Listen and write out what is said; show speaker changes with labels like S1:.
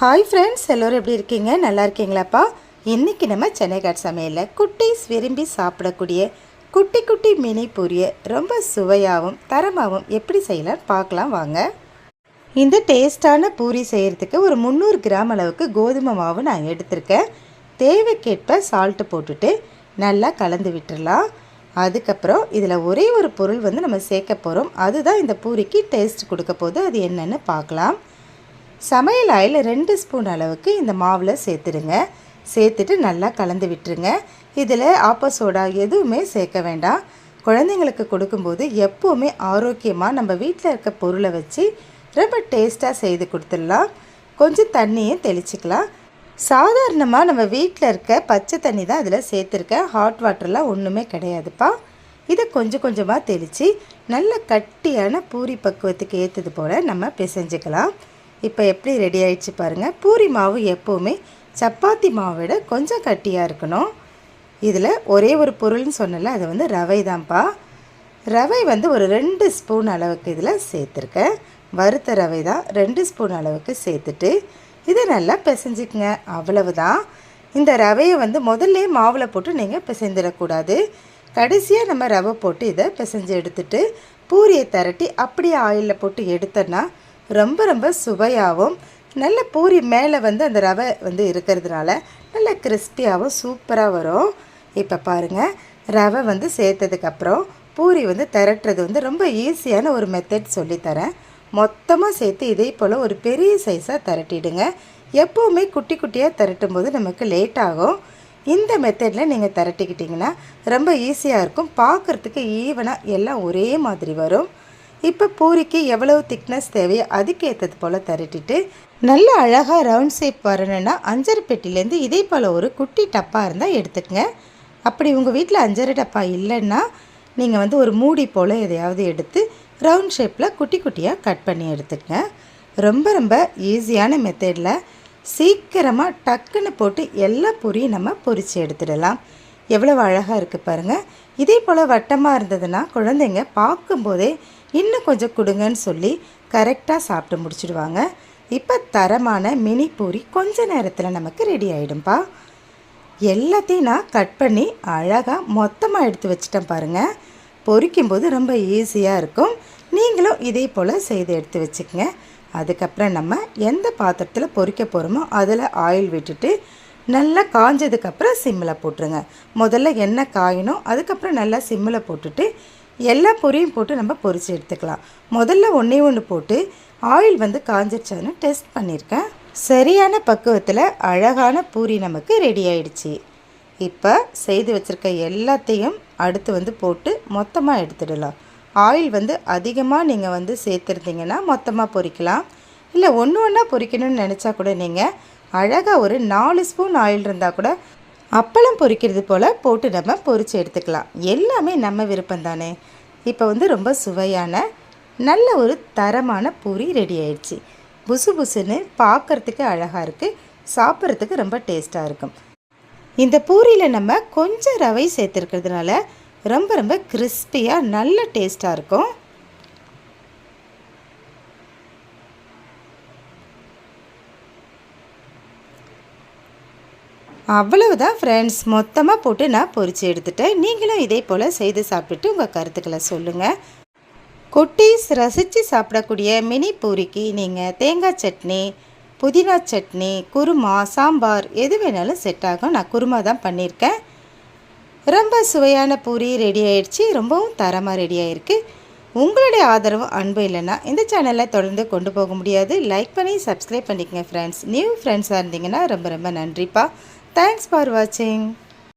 S1: hi friends எல்லோரும் எப்படி இருக்கீங்க நல்லா இருக்கீங்களாப்பா இன்றைக்கி நம்ம காட் சமையலில் குட்டீஸ் விரும்பி சாப்பிடக்கூடிய குட்டி குட்டி மினி பூரியை ரொம்ப சுவையாகவும் தரமாகவும் எப்படி செய்யலாம்னு பார்க்கலாம் வாங்க இந்த டேஸ்ட்டான பூரி செய்கிறதுக்கு ஒரு முந்நூறு கிராம் அளவுக்கு கோதுமை மாவு நான் எடுத்திருக்கேன் தேவைக்கேற்ப சால்ட்டு போட்டுட்டு நல்லா கலந்து விட்டுடலாம் அதுக்கப்புறம் இதில் ஒரே ஒரு பொருள் வந்து நம்ம சேர்க்க போகிறோம் அதுதான் இந்த பூரிக்கு டேஸ்ட் கொடுக்க போது அது என்னென்னு பார்க்கலாம் சமையல் ஆயில் ரெண்டு ஸ்பூன் அளவுக்கு இந்த மாவில் சேர்த்துடுங்க சேர்த்துட்டு நல்லா கலந்து விட்டுருங்க இதில் ஆப்போ சோடா எதுவுமே சேர்க்க வேண்டாம் குழந்தைங்களுக்கு கொடுக்கும்போது எப்போவுமே ஆரோக்கியமாக நம்ம வீட்டில் இருக்க பொருளை வச்சு ரொம்ப டேஸ்ட்டாக செய்து கொடுத்துடலாம் கொஞ்சம் தண்ணியும் தெளிச்சிக்கலாம் சாதாரணமாக நம்ம வீட்டில் இருக்க பச்சை தண்ணி தான் அதில் சேர்த்துருக்கேன் ஹாட் வாட்டர்லாம் ஒன்றுமே கிடையாதுப்பா இதை கொஞ்சம் கொஞ்சமாக தெளித்து நல்ல கட்டியான பூரி பக்குவத்துக்கு ஏற்றது போல் நம்ம பிசைஞ்சிக்கலாம் இப்போ எப்படி ரெடி ஆயிடுச்சு பாருங்கள் பூரி மாவு எப்போவுமே சப்பாத்தி மாவை விட கொஞ்சம் கட்டியாக இருக்கணும் இதில் ஒரே ஒரு பொருள்னு சொன்னல அது வந்து ரவை தான்ப்பா ரவை வந்து ஒரு ரெண்டு ஸ்பூன் அளவுக்கு இதில் சேர்த்துருக்கேன் வறுத்த ரவை தான் ரெண்டு ஸ்பூன் அளவுக்கு சேர்த்துட்டு இதை நல்லா பிசைஞ்சிக்கங்க அவ்வளவுதான் இந்த ரவையை வந்து முதல்ல மாவில் போட்டு நீங்கள் பிசைந்துடக்கூடாது கடைசியாக நம்ம ரவை போட்டு இதை பிசைஞ்சு எடுத்துட்டு பூரியை திரட்டி அப்படியே ஆயிலில் போட்டு எடுத்தோன்னா ரொம்ப ரொம்ப சுவையாகவும் நல்ல பூரி மேலே வந்து அந்த ரவை வந்து இருக்கிறதுனால நல்ல கிறிஸ்பியாகவும் சூப்பராக வரும் இப்போ பாருங்கள் ரவை வந்து சேர்த்ததுக்கப்புறம் பூரி வந்து திரட்டுறது வந்து ரொம்ப ஈஸியான ஒரு மெத்தட் சொல்லித்தரேன் மொத்தமாக சேர்த்து இதே போல் ஒரு பெரிய சைஸாக திரட்டிடுங்க எப்போவுமே குட்டி குட்டியாக திரட்டும் போது நமக்கு லேட் ஆகும் இந்த மெத்தடில் நீங்கள் திரட்டிக்கிட்டிங்கன்னா ரொம்ப ஈஸியாக இருக்கும் பார்க்குறதுக்கு ஈவனாக எல்லாம் ஒரே மாதிரி வரும் இப்போ பூரிக்கு எவ்வளவு திக்னஸ் தேவையோ அதுக்கு ஏற்றது போல் திரட்டிட்டு நல்ல அழகாக ரவுண்ட் ஷேப் வரணுன்னா அஞ்சரை பெட்டிலேருந்து இதே போல் ஒரு குட்டி டப்பாக இருந்தால் எடுத்துக்கங்க அப்படி உங்கள் வீட்டில் அஞ்சரை டப்பா இல்லைன்னா நீங்கள் வந்து ஒரு மூடி போல் எதையாவது எடுத்து ரவுண்ட் ஷேப்பில் குட்டி குட்டியாக கட் பண்ணி எடுத்துக்கங்க ரொம்ப ரொம்ப ஈஸியான மெத்தடில் சீக்கிரமாக டக்குன்னு போட்டு எல்லா பொரியும் நம்ம பொரித்து எடுத்துடலாம் எவ்வளோ அழகாக இருக்குது பாருங்கள் இதே போல் வட்டமாக இருந்ததுன்னா குழந்தைங்க பார்க்கும்போதே இன்னும் கொஞ்சம் கொடுங்கன்னு சொல்லி கரெக்டாக சாப்பிட்டு முடிச்சுடுவாங்க இப்போ தரமான மினி பூரி கொஞ்ச நேரத்தில் நமக்கு ரெடி ஆகிடும்ப்பா எல்லாத்தையும் நான் கட் பண்ணி அழகாக மொத்தமாக எடுத்து வச்சுட்டேன் பாருங்கள் பொரிக்கும்போது ரொம்ப ஈஸியாக இருக்கும் நீங்களும் இதே போல் செய்து எடுத்து வச்சுக்கோங்க அதுக்கப்புறம் நம்ம எந்த பாத்திரத்தில் பொறிக்க போகிறோமோ அதில் ஆயில் விட்டுட்டு நல்லா காஞ்சதுக்கப்புறம் சிம்மில் போட்டுருங்க முதல்ல என்ன காயணும் அதுக்கப்புறம் நல்லா சிம்மில் போட்டுட்டு எல்லா பொரியும் போட்டு நம்ம பொரித்து எடுத்துக்கலாம் முதல்ல ஒன்றே ஒன்று போட்டு ஆயில் வந்து காஞ்சிருச்சதுன்னு டெஸ்ட் பண்ணியிருக்கேன் சரியான பக்குவத்தில் அழகான பூரி நமக்கு ரெடி ஆயிடுச்சு இப்போ செய்து வச்சுருக்க எல்லாத்தையும் அடுத்து வந்து போட்டு மொத்தமாக எடுத்துடலாம் ஆயில் வந்து அதிகமாக நீங்கள் வந்து சேர்த்துருந்தீங்கன்னா மொத்தமாக பொறிக்கலாம் இல்லை ஒன்று ஒன்றா பொறிக்கணும்னு நினச்சா கூட நீங்கள் அழகாக ஒரு நாலு ஸ்பூன் ஆயில் இருந்தால் கூட அப்பளம் பொறிக்கிறது போல் போட்டு நம்ம பொறிச்சு எடுத்துக்கலாம் எல்லாமே நம்ம விருப்பம் தானே இப்போ வந்து ரொம்ப சுவையான நல்ல ஒரு தரமான பூரி ரெடி ஆயிடுச்சு புசு புசுன்னு பார்க்குறதுக்கு அழகாக இருக்குது சாப்பிட்றதுக்கு ரொம்ப டேஸ்ட்டாக இருக்கும் இந்த பூரியில் நம்ம கொஞ்சம் ரவை சேர்த்துருக்கிறதுனால ரொம்ப ரொம்ப கிறிஸ்பியாக நல்ல டேஸ்ட்டாக இருக்கும் அவ்வளவுதான் ஃப்ரெண்ட்ஸ் மொத்தமாக போட்டு நான் பொறிச்சு எடுத்துட்டேன் நீங்களும் இதே போல் செய்து சாப்பிட்டுட்டு உங்கள் கருத்துக்களை சொல்லுங்கள் குட்டீஸ் ரசித்து சாப்பிடக்கூடிய மினி பூரிக்கு நீங்கள் தேங்காய் சட்னி புதினா சட்னி குருமா சாம்பார் எது வேணாலும் செட் ஆகும் நான் குருமா தான் பண்ணியிருக்கேன் ரொம்ப சுவையான பூரி ரெடி ஆயிடுச்சு ரொம்பவும் தரமாக ரெடி ஆயிருக்கு உங்களுடைய ஆதரவு அன்பு இல்லைன்னா இந்த சேனலை தொடர்ந்து கொண்டு போக முடியாது லைக் பண்ணி சப்ஸ்கிரைப் பண்ணிக்கோங்க ஃப்ரெண்ட்ஸ் நியூ ஃப்ரெண்ட்ஸாக இருந்தீங்கன்னா ரொம்ப ரொம்ப நன்றிப்பா தேங்க்ஸ் ஃபார் வாட்சிங்